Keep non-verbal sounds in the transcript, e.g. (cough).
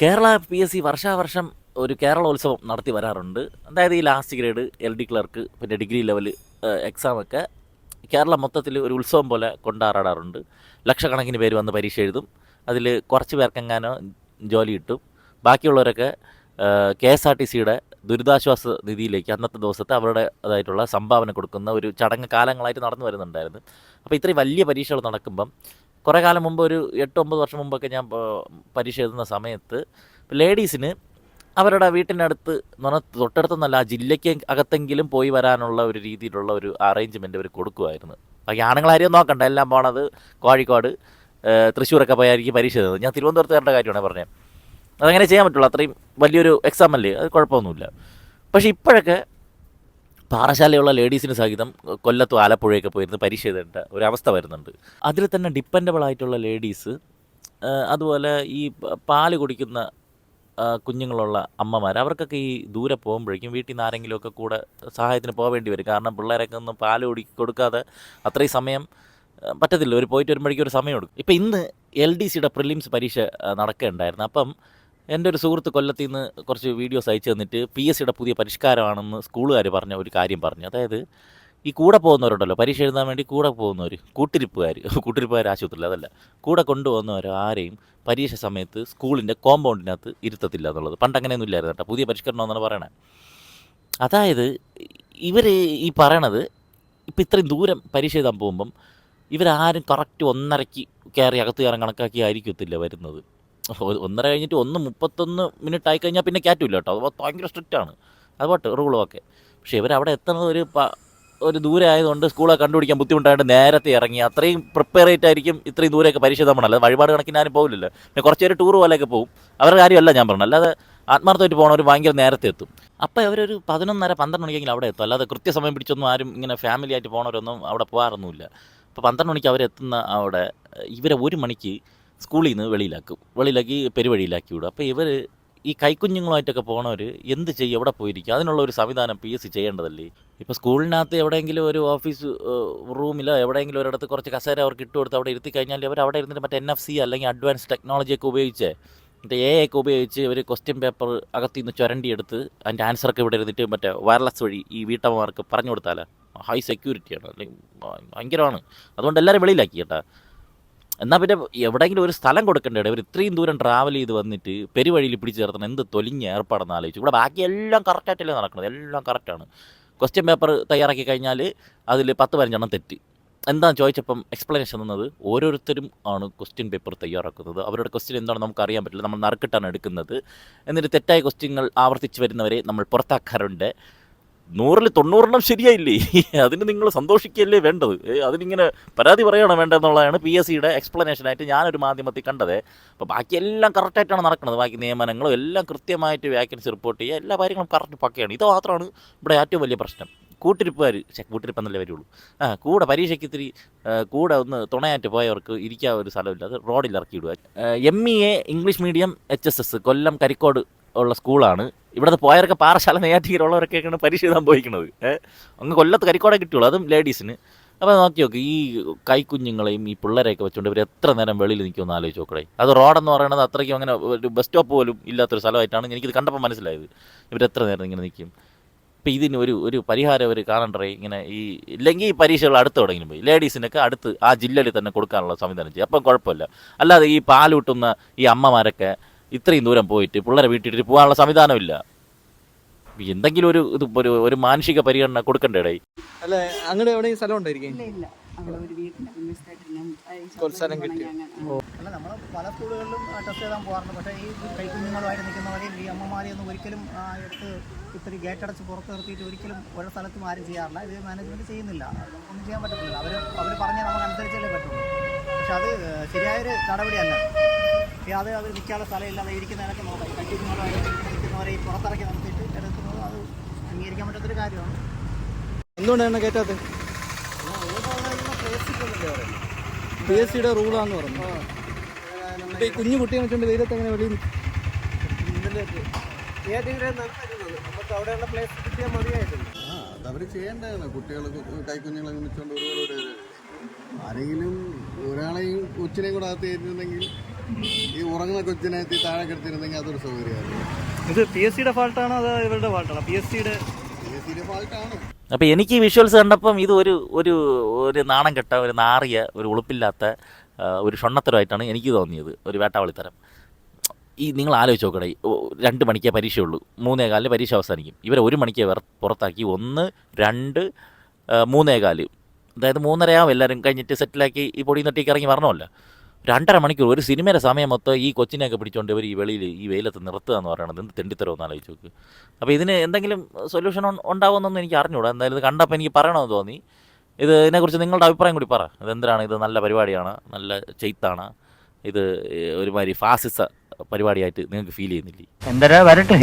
Kerala P S C വർഷാവർഷം ഒരു കേരളോത്സവം നടത്തി വരാറുണ്ട്. അതായത് ഈ last grade L D clerk പിന്നെ ഡിഗ്രി ലെവൽ എക്സാമൊക്കെ കേരള മൊത്തത്തിൽ ഒരു ഉത്സവം പോലെ കൊണ്ടാടാറുണ്ട് ലക്ഷക്കണക്കിന് പേര് വന്ന് പരീക്ഷ എഴുതും. അതിൽ കുറച്ച് പേർക്കെങ്ങാനോ ജോലി കിട്ടും. ബാക്കിയുള്ളവരൊക്കെ കെ എസ് ആർ ടി സിയുടെ ദുരിതാശ്വാസ നിധിയിലേക്ക് അന്നത്തെ ദിവസത്തെ അവരുടെ അതായിട്ടുള്ള സംഭാവന കൊടുക്കുന്ന ഒരു ചടങ്ങ് കാലങ്ങളായിട്ട് നടന്നു വരുന്നുണ്ടായിരുന്നു. അപ്പോൾ ഇത്രയും വലിയ പരീക്ഷകൾ നടക്കുമ്പം കുറേ കാലം മുമ്പ് ഒരു എട്ട് ഒമ്പത് വർഷം മുമ്പൊക്കെ ഞാൻ പരീക്ഷ എഴുതുന്ന സമയത്ത് ലേഡീസിന് അവരുടെ വീട്ടിനടുത്ത് എന്ന് തൊട്ടടുത്തൊന്നല്ല ആ ജില്ലയ്ക്ക് അകത്തെങ്കിലും പോയി വരാനുള്ള ഒരു രീതിയിലുള്ള ഒരു അറേഞ്ച്മെന്റ് അവർ കൊടുക്കുമായിരുന്നു ബാക്കി ആണുങ്ങളാരെയും നോക്കണ്ട എല്ലാം പോണത് കോഴിക്കോട് തൃശ്ശൂരൊക്കെ പോയായിരിക്കും പരീക്ഷ എഴുതുന്നത്. ഞാൻ തിരുവനന്തപുരത്ത് വരേണ്ട കാര്യമാണ് പറഞ്ഞത് അതങ്ങനെ ചെയ്യാൻ പറ്റുള്ളൂ അത്രയും വലിയൊരു എക്സാം അല്ലേ? അത് കുഴപ്പമൊന്നുമില്ല. പക്ഷേ ഇപ്പോഴൊക്കെ പാറശാലയുള്ള ലേഡീസിന് സഹിതം കൊല്ലത്തും ആലപ്പുഴയൊക്കെ പോയിരുന്ന് പരീക്ഷ എഴുതേണ്ട ഒരു അവസ്ഥ വരുന്നുണ്ട്. അതിൽ തന്നെ ഡിപ്പെൻഡബിൾ ആയിട്ടുള്ള ലേഡീസ് അതുപോലെ ഈ പാൽ കുടിക്കുന്ന കുഞ്ഞുങ്ങളുള്ള അമ്മമാർ അവർക്കൊക്കെ ഈ ദൂരെ പോകുമ്പോഴേക്കും വീട്ടിൽ നിന്ന് ആരെങ്കിലുമൊക്കെ കൂടെ സഹായത്തിന് പോവേണ്ടി വരും. കാരണം പിള്ളേരൊക്കെ ഒന്നും പാൽ കുടി കൊടുക്കാതെ അത്രയും സമയം പറ്റത്തില്ല. ഒരു പോയിട്ട് വരുമ്പോഴേക്കും ഒരു സമയം എടുക്കും. ഇപ്പം ഇന്ന് എൽ ഡി സിയുടെ പ്രിലിംസ് പരീക്ഷ നടക്കേണ്ടായിരുന്നു അപ്പം എന്റെ ഒരു സുഹൃത്ത് കൊല്ലത്തിൽ നിന്ന് കുറച്ച് വീഡിയോസ് അയച്ചു തന്നിട്ട് പി എസ് സിയുടെ പുതിയ പരിഷ്കാരമാണെന്ന് സ്കൂളുകാർ പറഞ്ഞ ഒരു കാര്യം പറഞ്ഞു. അതായത് ഈ കൂടെ പോകുന്നവരുണ്ടല്ലോ പരീക്ഷ എഴുതാൻ വേണ്ടി കൂടെ പോകുന്നവർ കൂട്ടിരിപ്പുകാർ (laughs) കൂട്ടിരിപ്പുകാർ ആശുപത്രിയിൽ അതല്ല. കൂടെ കൊണ്ടുപോകുന്നവർ ആരെയും പരീക്ഷ സമയത്ത് സ്കൂളിന്റെ കോമ്പൗണ്ടിനകത്ത് ഇരുത്തത്തില്ല എന്നുള്ളത്. പണ്ട് അങ്ങനെയൊന്നും ഇല്ലായിരുന്നു കേട്ടോ. പുതിയ പരിഷ്കരണം എന്നാണ് പറയണേ. അതായത് ഇവർ ഈ പറയണത് ഇപ്പം ഇത്രയും ദൂരം പരീക്ഷ എഴുതാൻ പോകുമ്പം ഇവരാരും കറക്റ്റ് ഒന്നരയ്ക്ക് കയറി അകത്ത് കയറാൻ കണക്കാക്കി ആയിരിക്കത്തില്ല വരുന്നത്. ഒന്നര കഴിഞ്ഞിട്ട് ഒന്ന് മുപ്പത്തൊന്ന് മിനിറ്റ് ആയി കഴിഞ്ഞാൽ പിന്നെ കയറ്റില്ല കേട്ടോ. അത് ഭയങ്കര ആണ്. അത് പോട്ടെ റൂളും ഒക്കെ. പക്ഷേ ഇവരവിടെ എത്തുന്നത് ഒരു ഒരു ദൂരെ ആയതുകൊണ്ട് സ്കൂളെ കണ്ടുപിടിക്കാൻ ബുദ്ധിമുട്ടായിട്ട് നേരത്തെ ഇറങ്ങി. അത്രയും പ്രിപ്പയർ ആയിട്ടായിരിക്കും ഇത്രയും ദൂരെയൊക്കെ പരീക്ഷ അല്ലാതെ വഴിപാട് കണക്കിന് ആരും പിന്നെ കുറച്ച് പേര് ടൂർ പോലെയൊക്കെ പോകും അവരുടെ കാര്യമല്ല ഞാൻ പറഞ്ഞത്. അല്ലാതെ ആത്മാർത്ഥമായിട്ട് പോകണവർ ഭയങ്കര നേരത്തെ എത്തും. അപ്പോൾ അവരൊരു പതിനൊന്നര പന്ത്രണ്ട് മണിക്കെങ്കിലും അവിടെ എത്തും. അല്ലാതെ കൃത്യസമയം പിടിച്ചൊന്നും ആരും ഇങ്ങനെ ഫാമിലി ആയിട്ട് പോകണവരൊന്നും അവിടെ പോകാറൊന്നുമില്ല. അപ്പോൾ പന്ത്രണ്ട് മണിക്ക് അവരെത്തുന്ന അവിടെ ഇവരെ ഒരു മണിക്ക് സ്കൂളിൽ നിന്ന് വെളിയിലാക്കും. വെളിയിലാക്കി പെരുവഴിയിലാക്കി വിടും. അപ്പോൾ ഇവർ ഈ കൈക്കുഞ്ഞുങ്ങളുമായിട്ടൊക്കെ പോണവർ എന്ത് ചെയ്യും? എവിടെ പോയിരിക്കും? അതിനുള്ള ഒരു സംവിധാനം പി എസ് സി ചെയ്യേണ്ടതല്ലേ? ഇപ്പോൾ സ്കൂളിനകത്ത് എവിടെയെങ്കിലും ഒരു ഓഫീസ് റൂമിലോ എവിടെയെങ്കിലും ഒരിടത്ത് കുറച്ച് കസേര അവർക്ക് ഇട്ട് കൊടുത്ത് അവിടെ ഇരുത്തി കഴിഞ്ഞാൽ അവർ അവിടെ ഇരുന്നിട്ട് മറ്റേ എൻ എഫ് സി അല്ലെങ്കിൽ അഡ്വാൻസ് ടെക്നോളജിയൊക്കെ ഉപയോഗിച്ച് മറ്റേ എ ഒക്കെ ഉപയോഗിച്ച് ഒരു ക്വസ്റ്റ്യൻ പേപ്പർ അകത്ത് നിന്ന് ചുരണ്ടിയെടുത്ത് അതിന്റെ ആൻസറൊക്കെ ഇവിടെ ഇരുന്നിട്ട് മറ്റേ വയർലെസ് വഴി ഈ വീട്ടമ്മമാർക്ക് പറഞ്ഞു കൊടുത്താലേ ഹൈ സെക്യൂരിറ്റിയാണ് അല്ലെങ്കിൽ ഭയങ്കരമാണ്. അതുകൊണ്ട് എല്ലാവരും വെളിയിലാക്കി കേട്ടാ. എന്നാൽ പിന്നെ എവിടെയെങ്കിലും ഒരു സ്ഥലം കൊടുക്കേണ്ടേ? ഇവർ ഇത്രയും ദൂരം ട്രാവൽ ചെയ്ത് വന്നിട്ട് പെരുവഴിയിൽ പിടിച്ച് ചേർത്തണം എന്ത് തൊലിഞ്ഞ ഏർപ്പാടെന്ന് ആലോചിച്ചു. ഇവിടെ ബാക്കി എല്ലാം കറക്റ്റായിട്ടല്ലേ നടക്കുന്നത്. എല്ലാം കറക്റ്റാണ് ക്വസ്റ്റ്യൻ പേപ്പർ തയ്യാറാക്കി കഴിഞ്ഞാൽ അതിൽ പത്ത് പതിനഞ്ചെണ്ണം തെറ്റ്. എന്താണെന്ന് ചോദിച്ചപ്പം എക്സ്പ്ലനേഷൻ തന്നത്? ഓരോരുത്തരും ആണ് ക്വസ്റ്റ്യൻ പേപ്പർ തയ്യാറാക്കുന്നത്. അവരുടെ ക്വസ്റ്റ്യൻ എന്താണെന്ന് നമുക്ക് അറിയാൻ പറ്റില്ല. നമ്മൾ നറുക്കിട്ടാണ് എടുക്കുന്നത്. എന്നിട്ട് തെറ്റായ ക്വസ്റ്റ്യങ്ങൾ ആവർത്തിച്ച് വരുന്നവരെ നമ്മൾ പുറത്താക്കാറുണ്ട്. നൂറിൽ തൊണ്ണൂറെണ്ണം ശരിയായില്ലേ? അതിന് നിങ്ങൾ സന്തോഷിക്കുകയല്ലേ വേണ്ടത്. അതിനിങ്ങനെ പരാതി പറയണം വേണ്ടതെന്നുള്ളതാണ് പി എസ് സിയുടെ എക്സ്പ്ലനേഷനായിട്ട് ഞാനൊരു മാധ്യമത്തിൽ കണ്ടത്. അപ്പോൾ ബാക്കി എല്ലാം കറക്റ്റായിട്ടാണ് നടക്കുന്നത്. ബാക്കി നിയമനങ്ങളും എല്ലാം കൃത്യമായിട്ട് വാക്കൻസി റിപ്പോർട്ട് ചെയ്യുക എല്ലാ കാര്യങ്ങളും കറക്റ്റ് പക്കയാണ്. ഇത് മാത്രമാണ് ഇവിടെ ഏറ്റവും വലിയ പ്രശ്നം. കൂട്ടിരിപ്പുകാർ പക്ഷേ കൂട്ടിരിപ്പെന്നല്ലേ വരുള്ളൂ. ആ കൂടെ പരീക്ഷയ്ക്ക് ഇത്തിരി കൂടെ ഒന്ന് തുണയായിട്ട് പോയവർക്ക് ഇരിക്കാൻ ഒരു സ്ഥലമില്ല. അത് റോഡിൽ ഇറക്കി വിടുക. M E A English medium H S S Kollam Karikode ഉള്ള സ്കൂളാണ്. ഇവിടുത്തെ പോയവരൊക്കെ പാറശാല നെയ്യാറ്റിക്കലുള്ളവരൊക്കെയാണ് പരീക്ഷ എഴുതാൻ പോയിക്കുന്നത് അങ്ങ് കൊല്ലത്ത് കരിക്കോടെ കിട്ടുള്ളൂ അതും ലേഡീസിന്. അപ്പോൾ നോക്കി നോക്കി ഈ കൈക്കുഞ്ഞുങ്ങളെയും ഈ പിള്ളേരെയൊക്കെ വെച്ചുകൊണ്ട് ഇവർ എത്ര നേരം വെളിയിൽ നിൽക്കുമെന്ന് ആലോചിച്ച് നോക്കണേ അത് റോഡെന്ന് പറയുന്നത് അത്രയ്ക്കും അങ്ങനെ ഒരു ബസ് സ്റ്റോപ്പ് പോലും ഇല്ലാത്തൊരു സ്ഥലമായിട്ടാണ് എനിക്കിത് കണ്ടപ്പോൾ മനസ്സിലായത്. ഇവർ എത്ര നേരം ഇങ്ങനെ നിൽക്കും. ഇപ്പം ഇതിന് ഒരു ഒരു പരിഹാരം ഒരു കാണണ്ടേ ഇങ്ങനെ ഈ ഇല്ലെങ്കിൽ ഈ പരീക്ഷകൾ അടുത്ത് പോയി. ലേഡീസിനൊക്കെ അടുത്ത് ആ ജില്ലയിൽ തന്നെ കൊടുക്കാനുള്ള സംവിധാനം ചെയ്യും. അപ്പം കുഴപ്പമില്ല. അല്ലാതെ ഈ പാലൂട്ടുന്ന ഈ അമ്മമാരൊക്കെ ഇത്രയും ദൂരം പോയിട്ട് പിള്ളേരെ വീട്ടിട്ട് പോകാനുള്ള സംവിധാനമില്ല. എന്തെങ്കിലും ഒരു ഇത് ഒരു ഒരു മാനുഷിക പരിഗണന കൊടുക്കണ്ടേ അല്ല അങ്ങോട്ട് എവിടെയും സ്ഥലം ഉണ്ടായിരിക്കും സ്ഥലം കിട്ടി. അല്ല നമ്മൾ പല സ്കൂളുകളിലും ടെസ്റ്റ് എഴുതാൻ പോകാറുണ്ട്. പക്ഷേ ഈ കൈക്കുഞ്ഞുങ്ങളുമായിട്ട് നിൽക്കുന്നവരെയും ഈ അമ്മമാരെയും ഒന്നും ഒരിക്കലും ആ, എടുത്ത് ഇത്തിരി ഗേറ്റ് അടച്ച് പുറത്ത് നിർത്തിയിട്ട് ഒരിക്കലും സ്ഥലത്തും ആരും ചെയ്യാറില്ല. ഇത് മാനേജ്മെന്റ് ചെയ്യുന്നില്ല. നമുക്കൊന്നും ചെയ്യാൻ പറ്റത്തില്ല. അവർ അവർ പറഞ്ഞാൽ നമുക്ക് അനുസരിച്ചല്ലേ പറ്റുള്ളൂ. പക്ഷെ അത് ഏഹ്, ശരിയായൊരു നടപടിയല്ല. അത് അവർ നിൽക്കാനുള്ള സ്ഥലമില്ലാതെ ഇരിക്കുന്നതിനൊക്കെ നോക്കാം നിൽക്കുന്നവരെ ഈ പുറത്തിറക്കി നിർത്തിയിട്ട് എടുക്കുന്നത് അത് അംഗീകരിക്കാൻ പറ്റാത്തൊരു കാര്യമാണ് എന്തുകൊണ്ടാണ് കയറ്റാത്തത് പി എസ് സിയുടെ റൂളാന്ന് പറഞ്ഞു ഈ കുഞ്ഞു കുട്ടിയെ വെച്ചിട്ട് വെയിലത്ത് എങ്ങനെ വെളിയിൽ അതവർ ചെയ്യേണ്ടതാണ് കുട്ടികൾക്ക് കൈക്കുഞ്ഞുങ്ങളെ വെച്ചുകൊണ്ട് ഒരുപാട് ആരെങ്കിലും ഒരാളെയും കൊച്ചിനെയും കൂടെ അകത്ത് കയറ്റിയിരുന്നെങ്കിൽ ഈ ഉറങ്ങുന്ന കൊച്ചിനെ എത്തി താഴെ കിടത്തിരുന്നെങ്കിൽ അതൊരു സൗകര്യമായിരുന്നു. ഇത് പി എസ് സിയുടെ ഫാൾട്ടാണോ അതോ ഇവരുടെ ഫാൾട്ടാണോ പി എസ് സിയുടെ പി എസ് സിയുടെ ഫാൾട്ടാണ് അപ്പോൾ എനിക്ക് ഈ വിഷ്വൽസ് കണ്ടപ്പം ഇത് ഒരു ഒരു ഒരു നാണം കെട്ട ഒരു നാറിയ ഒരു ഉളുപ്പില്ലാത്ത ഒരു ഷൊണ്ണത്തരമായിട്ടാണ് എനിക്ക് തോന്നിയത്. ഒരു വേട്ടാവളിത്തരം. ഈ നിങ്ങൾ ആലോചിച്ച് നോക്കണേ രണ്ട് മണിക്കേ പരീക്ഷയുള്ളൂ. മൂന്നേ കാലിന് പരീക്ഷ അവസാനിക്കും. ഇവരെ ഒരു മണിക്കേ വേറെ പുറത്താക്കി. ഒന്ന് രണ്ട് ആ, മൂന്നേ കാൽ അതായത് മൂന്നരയാവും എല്ലാവരും കഴിഞ്ഞിട്ട് സെറ്റിലാക്കി ഈ പൊടി നട്ടിക്ക് ഇറങ്ങി വരണമല്ലോ. രണ്ടര മണിക്കൂർ ഒരു സിനിമയുടെ സമയം മൊത്തം ഈ കൊച്ചിനെയൊക്കെ പിടിച്ചോണ്ട് ഇവർ ഈ വെളിയിൽ ഈ വെയിലത്ത് നിർത്തുക എന്ന് പറയണത്. എന്ത് തെണ്ടിത്തരമെന്ന് ആലോചിച്ച് നോക്ക്. അപ്പോൾ ഇതിന് എന്തെങ്കിലും സൊല്യൂഷൻ ഉണ്ടാവുമെന്നൊന്നും എനിക്ക് അറിഞ്ഞൂടാ. എന്തായാലും ഇത് കണ്ടപ്പോൾ എനിക്ക് പറയണമെന്ന് തോന്നി. ഇത് ഇതിനെക്കുറിച്ച് നിങ്ങളുടെ അഭിപ്രായം കൂടി പറ. ഇത് ഇതെന്തിനാണ് ഇത് നല്ല പരിപാടിയാണ് നല്ല ചെയ്ത്താണ്? ഇത് ഒരുമാതിരി ഫാസിസ പരിപാടിയായിട്ട് നിങ്ങൾക്ക് ഫീൽ ചെയ്യുന്നില്ലേ? എന്തരാ വരട്ടെ